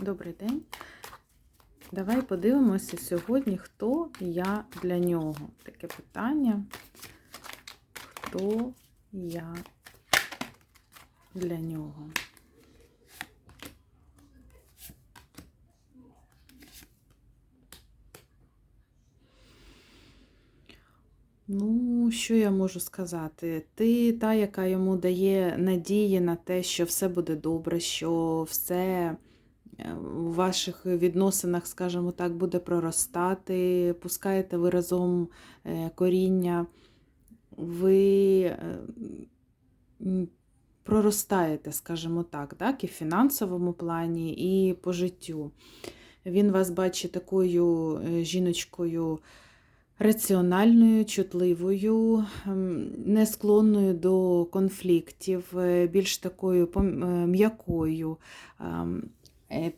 Добрий день. Давай подивимося сьогодні, хто я для нього. Таке питання. Хто я для нього? Ну, що я можу сказати? Ти та, яка йому дає надії на те, що все буде добре, що все у ваших відносинах, скажімо так, буде проростати, пускаєте ви разом е, коріння, ви е, проростаєте, скажімо так, так, і в фінансовому плані, і по життю. Він вас бачить такою е, жіночкою раціональною, чутливою, не склонною до конфліктів, більш такою м'якою,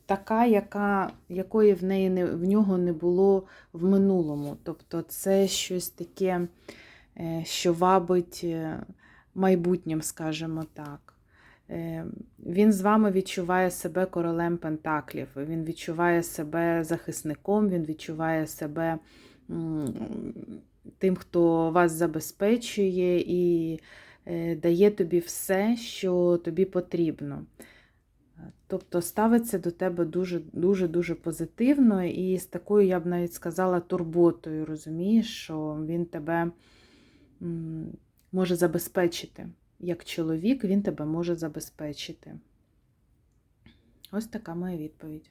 така, яка, якої в, неї не, в нього не було в минулому. Тобто це щось таке, е, що вабить е, майбутнім, скажімо так. Е, Він з вами відчуває себе королем Пентаклів, він відчуває себе захисником, він відчуває себе тим, хто вас забезпечує і е, дає тобі все, що тобі потрібно. Тобто ставиться до тебе дуже дуже дуже позитивно і з такою, я б навіть сказала, турботою, розумієш, що він тебе може забезпечити. Як чоловік, він тебе може забезпечити. Ось така моя відповідь.